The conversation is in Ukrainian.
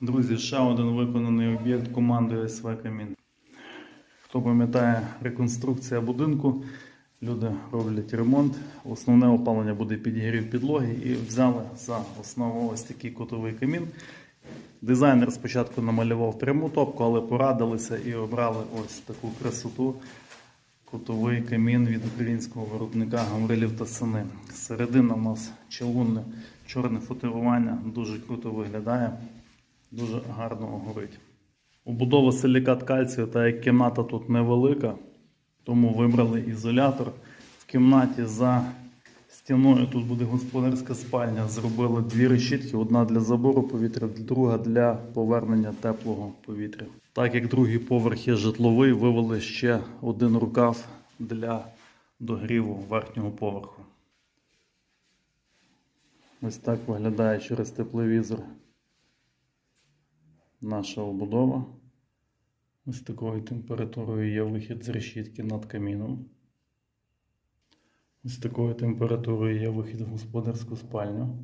Друзі, ще один виконаний об'єкт командою СВ Камін. Хто пам'ятає реконструкція будинку, люди роблять ремонт. Основне опалення буде підігрів підлоги і взяли за основу ось такий кутовий камін. Дизайнер спочатку намалював пряму топку, але порадилися і обрали ось таку красоту. Кутовий камін від українського виробника Гамрилів та Сини. Середина у нас чавунне чорне футирування, дуже круто виглядає, дуже гарно горить. Убудова силікат кальцію, та як кімната тут невелика, тому вибрали ізолятор. В кімнаті за стіною тут буде господарська спальня. Зробили дві решітки: одна для забору повітря, друга для повернення теплого повітря. Так як другий поверх є житловий, вивели ще один рукав для догріву верхнього поверху. Ось так виглядає через тепловізор наша обудова. Ось такою температурою є вихід з решітки над каміном. Ось такою температурою є вихід в господарську спальню.